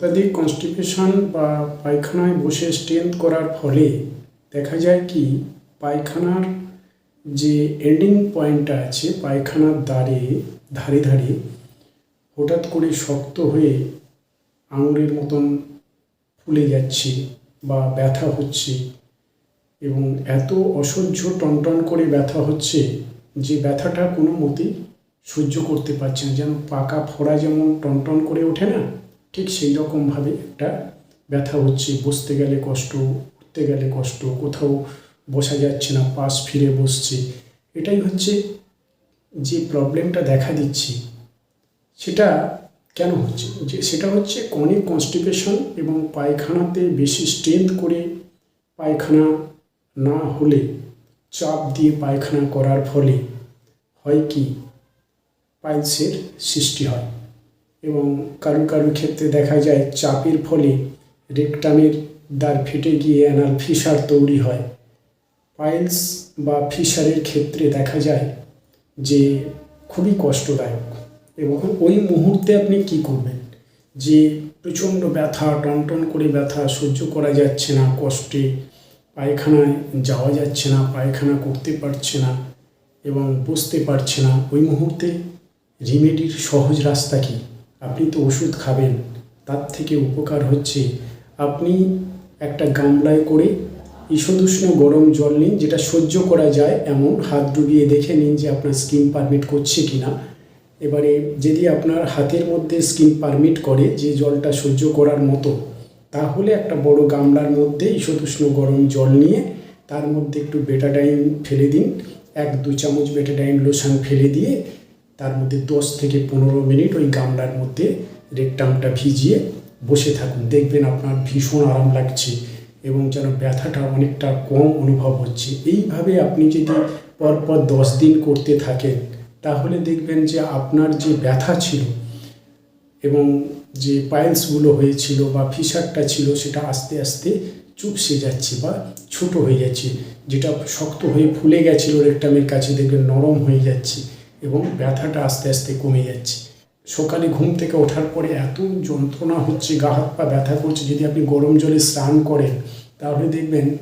অত্যাধিক কনস্টিপেশন বা পায়খানায় বসে স্ট্রেন্থ করার ফলে দেখা যায় কি, পায়খানার যে এন্ডিং পয়েন্টটা আছে পায়খানার দ্বারে, ধারে ধারে হঠাৎ করে শক্ত হয়ে আঙুরের মতন ফুলে যাচ্ছে বা ব্যথা হচ্ছে এবং এত অসহ্য টনটন করে ব্যথা হচ্ছে যে ব্যথাটা কোনো মতেই সহ্য করতে পারছে না। যেন পাকা ফোড়া যেমন টনটন করে ওঠে না ঠিক সেই রকমভাবে একটা ব্যথা হচ্ছে, বসতে গেলে কষ্ট, উঠতে গেলে কষ্ট, কোথাও বসা যাচ্ছে না, পাশ ফিরে বসছে। এটাই হচ্ছে যে প্রবলেমটা দেখা দিচ্ছে, সেটা কেন হচ্ছে? যে সেটা হচ্ছে কনিক কনস্টিপেশন এবং পায়খানাতে বেশি স্ট্রেংথ করে পায়খানা না হলে, চাপ দিয়ে পায়খানা করার ফলে হয় কি? পাইলসের সৃষ্টি হয়। এবং কারও কারও ক্ষেত্রে দেখা যায় চাপের ফলে রেকটামের দ্বার ফেটে গিয়ে অ্যানাল ফিসার তৈরি হয়। পাইলস বা ফিসারের ক্ষেত্রে দেখা যায় যে খুবই কষ্টদায়ক এবং ওই মুহূর্তে আপনি কি করবেন? যে প্রচণ্ড ব্যথা, টনটন করে ব্যথা সহ্য করা যাচ্ছে না, কষ্টে পায়খানায় যাওয়া যাচ্ছে না, পায়খানা করতে পারছে না এবং বসতে পারছে না, ওই মুহূর্তে রিমেডির সহজ রাস্তা কি? আপনি তো ওষুধ খাবেন, তার থেকে উপকার হচ্ছে। আপনি একটা গামলায় করে ঈষদুষ্ণ গরম জল নিন, যেটা সহ্য করা যায় এমন। হাত ডুবিয়ে দেখে নিন যে আপনার স্কিন পারমিট করছে কি না এবারে যদি আপনার হাতের মধ্যে স্কিন পারমিট করে যে জলটা সহ্য করার মতো, তাহলে একটা বড় গামলার মধ্যে ঈষদুষ্ণ গরম জল নিয়ে তার মধ্যে একটু বেটাডাইন ফেলে দিন। এক দু চামচ বেটাডাইন লোশন ফেলে দিয়ে তার মধ্যে দশ থেকে পনেরো মিনিট ওই গামলার মধ্যে রেকটামটা ভিজিয়ে বসে থাকুন। দেখবেন আপনার ভীষণ আরাম লাগছে এবং যেন ব্যথাটা অনেকটা কম অনুভব হচ্ছে। এইভাবে আপনি যদি পরপর দশ দিন করতে থাকেন, তাহলে দেখবেন যে আপনার যে ব্যথা ছিল এবং যে পাইলসগুলো হয়েছিল বা ফিসারটা ছিল, সেটা আস্তে আস্তে চুপসে যাচ্ছে বা ছোট হয়ে যাচ্ছে। যেটা শক্ত হয়ে ফুলে গেছিল রেকটামের কাছে, দেখবেন নরম হয়ে যাচ্ছে। এবং ব্যথাটা আস্তে আস্তে কমে যাচ্ছে। সকালে ঘুম থেকে ওঠার পরে এত যন্ত্রণা হচ্ছে, গা হাত পা ব্যথা করছে। যদি আপনি গরম জলে স্নান করেন, তাহলে দেখবেন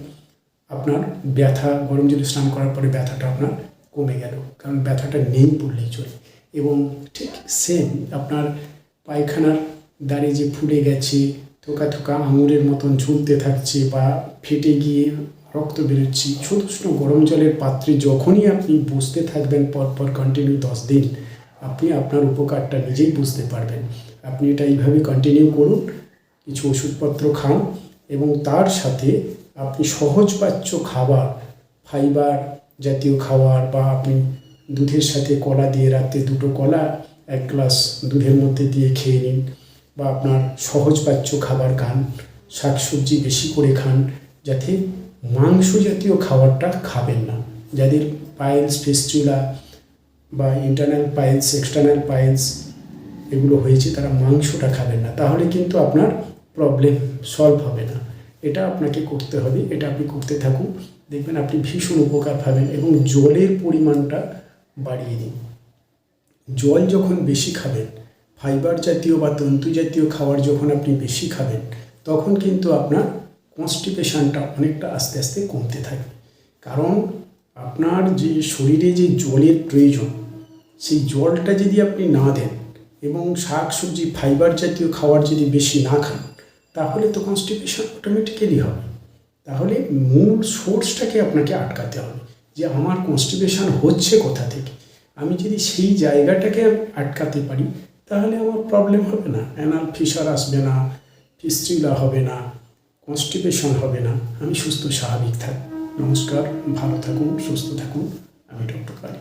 আপনার ব্যথা, গরম জলে স্নান করার পরে ব্যথাটা আপনার কমে গেল। কারণ ব্যথাটা নেই বললেই চলে। এবং ঠিক সেম আপনার পায়খানার দাঁড়ে যে ফুলে গেছে, থোকা থোকা আঙুরের মতন ঝুলতে থাকছে বা ফেটে গিয়ে রক্ত বেরোচ্ছে। ছোটো গরম জলের পাত্রে যখনই আপনি বসতে থাকবেন, পরপর কন্টিনিউ দশ দিন আপনি আপনার উপকারটা নিজেই বুঝতে পারবেন। আপনি এটা এইভাবে কন্টিনিউ করুন, কিছু ওষুধপত্র খান এবং তার সাথে আপনি সহজপাচ্য খাবার ফাইবার জাতীয় খাবার বা আপনি দুধের সাথে কলা দিয়ে রাতে দুটো কলা এক গ্লাস দুধের মধ্যে দিয়ে খেয়ে নিন বা আপনার সহজপাচ্য খাবার খান, শাকসবজি বেশি করে খান যাতে মাংস জাতীয় খাবারটা খাবেন না। যাদের পাইলস ফেস্টুলা বা ইন্টারনাল পাইলস এক্সটার্নাল পাইলস এগুলো হয়েছে, তারা মাংসটা খাবেন না। তাহলে কিন্তু আপনার প্রবলেম সলভ হবে না। এটা আপনাকে করতে হবে, এটা আপনি করতে থাকুন। দেখবেন আপনি ভীষণ উপকার পাবেন এবং জলের পরিমাণটা বাড়িয়ে দিন। জল যখন বেশি খাবেন ফাইবার জাতীয় বা তন্তু জাতীয় খাবার যখন আপনি বেশি খাবেন, তখন কিন্তু আপনার কনস্টিপেশনটা অনেকটা আস্তে আস্তে কমতে থাকবে কারণ আপনার যে শরীরে যে জলের প্রয়োজন, সেই জলটা যদি আপনি না দেন এবং শাক সবজি ফাইবার জাতীয় খাবার যদি বেশি না খান, তাহলে তো কনস্টিপেশন অটোমেটিক্যালি হবে। তাহলে মূল সোর্সটাকে আপনাকে আটকাতে হবে যে আমার কনস্টিপেশন হচ্ছে কোথা থেকে? আমি যদি সেই জায়গাটাকে আটকাতে পারি, তাহলে আমার প্রবলেম হবে না। অ্যানাল ফিসার আসবে না ফিস্ট্রিলা হবে না। কনস্টিপেশন হবে না। আমি সুস্থ, স্বাভাবিক থাকি। নমস্কার, ভালো থাকুন, সুস্থ থাকুন। আমি ডক্টর কালী